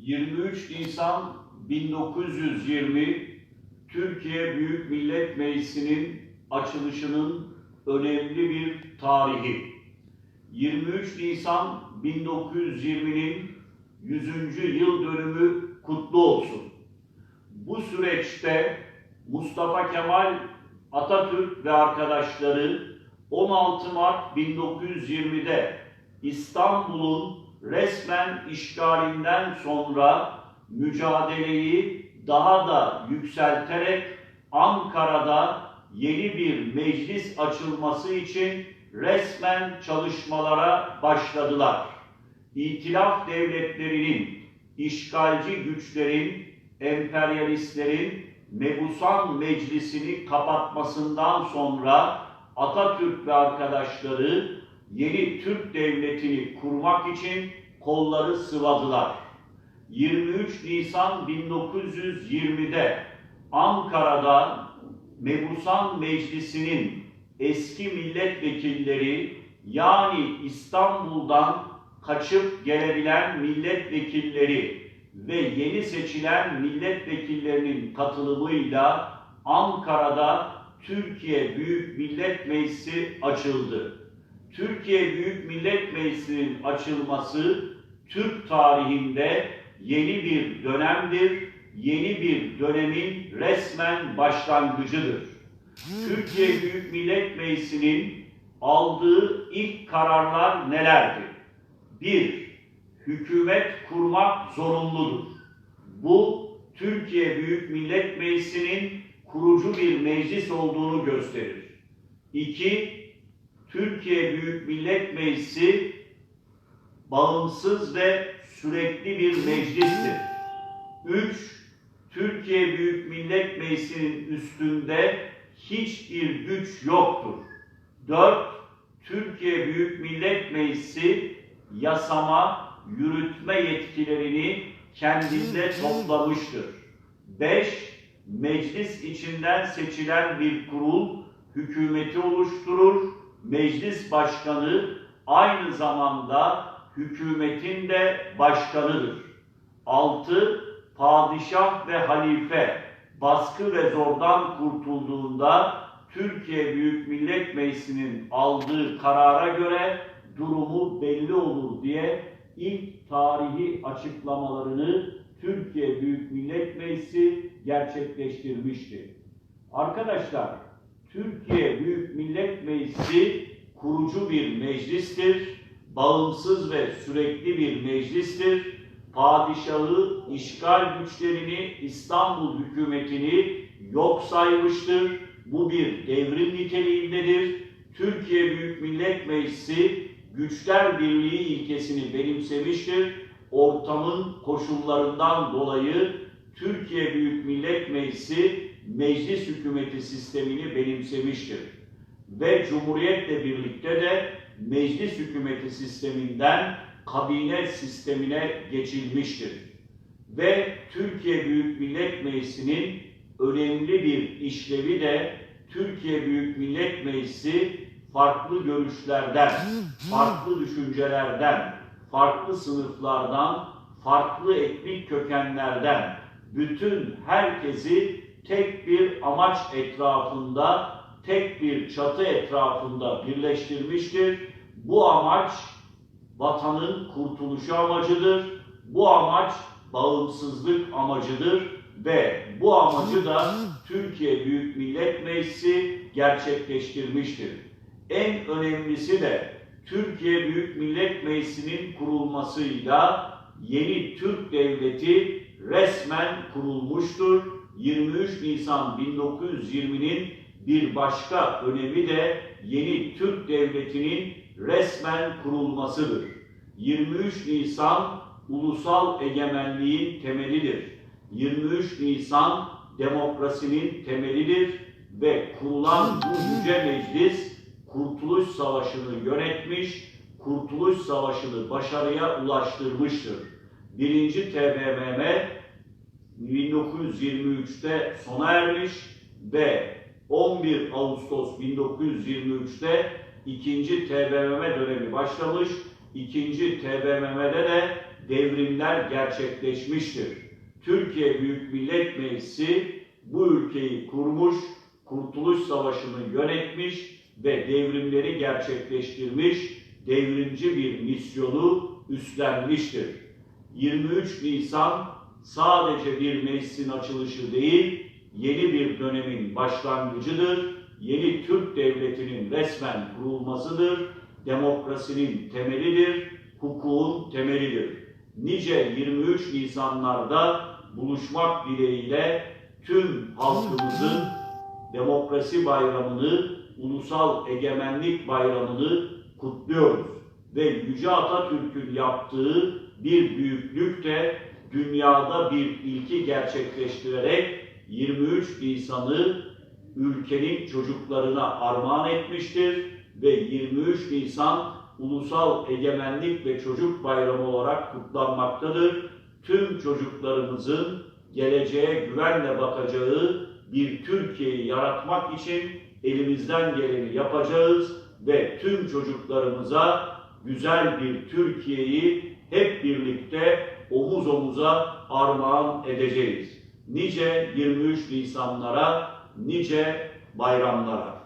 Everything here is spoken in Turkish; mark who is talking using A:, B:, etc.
A: 23 Nisan 1920 Türkiye Büyük Millet Meclisi'nin açılışının önemli bir tarihi. 23 Nisan 1920'nin 100. yıl dönümü kutlu olsun. Bu süreçte Mustafa Kemal Atatürk ve arkadaşları 16 Mart 1920'de İstanbul'un resmen işgalinden sonra mücadeleyi daha da yükselterek Ankara'da yeni bir meclis açılması için resmen çalışmalara başladılar. İtilaf devletlerinin, işgalci güçlerin, emperyalistlerin Mebusan Meclisi'ni kapatmasından sonra Atatürk ve arkadaşları yeni Türk devletini kurmak için kolları sıvadılar. 23 Nisan 1920'de Ankara'da Mebusan Meclisi'nin eski milletvekilleri yani İstanbul'dan kaçıp gelebilen milletvekilleri ve yeni seçilen milletvekillerinin katılımıyla Ankara'da Türkiye Büyük Millet Meclisi açıldı. Türkiye Büyük Millet Meclisi'nin açılması Türk tarihinde yeni bir dönemdir, yeni bir dönemin resmen başlangıcıdır. Türkiye Büyük Millet Meclisi'nin aldığı ilk kararlar nelerdi? Bir, hükümet kurmak zorunludur. Bu Türkiye Büyük Millet Meclisi'nin kurucu bir meclis olduğunu gösterir. İki, Türkiye Büyük Millet Meclisi bağımsız ve sürekli bir meclistir. Üç, Türkiye Büyük Millet Meclisi'nin üstünde hiçbir güç yoktur. Dört, Türkiye Büyük Millet Meclisi yasama, yürütme yetkilerini kendinde toplamıştır. Beş, meclis içinden seçilen bir kurul hükümeti oluşturur. Meclis başkanı aynı zamanda hükümetin de başkanıdır. 6. Padişah ve halife baskı ve zordan kurtulduğunda Türkiye Büyük Millet Meclisi'nin aldığı karara göre durumu belli olur diye ilk tarihi açıklamalarını Türkiye Büyük Millet Meclisi gerçekleştirmişti. Arkadaşlar, Türkiye Büyük Millet Meclisi kurucu bir meclistir, bağımsız ve sürekli bir meclistir. Padişahı, işgal güçlerini, İstanbul hükümetini yok saymıştır. Bu bir devrim niteliğindedir. Türkiye Büyük Millet Meclisi güçler birliği ilkesini benimsemiştir. Ortamın koşullarından dolayı Türkiye Büyük Millet Meclisi meclis hükümeti sistemini benimsemiştir. Ve Cumhuriyetle birlikte de meclis hükümeti sisteminden kabine sistemine geçilmiştir. Ve Türkiye Büyük Millet Meclisi'nin önemli bir işlevi de Türkiye Büyük Millet Meclisi farklı görüşlerden, farklı düşüncelerden, farklı sınıflardan, farklı etnik kökenlerden bütün herkesi tek bir amaç etrafında, tek bir çatı etrafında birleştirmiştir. Bu amaç vatanın kurtuluşu amacıdır. Bu amaç bağımsızlık amacıdır ve bu amacı da Türkiye Büyük Millet Meclisi gerçekleştirmiştir. En önemlisi de Türkiye Büyük Millet Meclisi'nin kurulmasıyla yeni Türk Devleti resmen kurulmuştur. 23 Nisan 1920'nin bir başka önemi de yeni Türk Devleti'nin resmen kurulmasıdır. 23 Nisan ulusal egemenliğin temelidir. 23 Nisan demokrasinin temelidir ve kurulan bu yüce meclis Kurtuluş Savaşı'nı yönetmiş, Kurtuluş Savaşı'nı başarıya ulaştırmıştır. Birinci TBMM 1923'te sona ermiş ve 11 Ağustos 1923'te ikinci TBMM dönemi başlamış ikinci TBMM'de de devrimler gerçekleşmiştir. Türkiye Büyük Millet Meclisi bu ülkeyi kurmuş, Kurtuluş Savaşı'nı yönetmiş ve devrimleri gerçekleştirmiş, devrimci bir misyonu üstlenmiştir. 23 Nisan sadece bir meclisin açılışı değil, yeni bir dönemin başlangıcıdır. Yeni Türk Devleti'nin resmen kurulmasıdır. Demokrasinin temelidir, hukukun temelidir. Nice 23 Nisanlarda buluşmak dileğiyle tüm halkımızın demokrasi bayramını, ulusal egemenlik bayramını kutluyoruz. Ve Yüce Atatürk'ün yaptığı bir büyüklük de dünyada bir ilki gerçekleştirerek 23 Nisan'ı ülkenin çocuklarına armağan etmiştir ve 23 Nisan Ulusal Egemenlik ve Çocuk Bayramı olarak kutlanmaktadır. Tüm çocuklarımızın geleceğe güvenle bakacağı bir Türkiye'yi yaratmak için elimizden geleni yapacağız ve tüm çocuklarımıza güzel bir Türkiye'yi hep birlikte omuz omuza armağan edeceğiz. Nice 23 Nisanlara, nice bayramlara.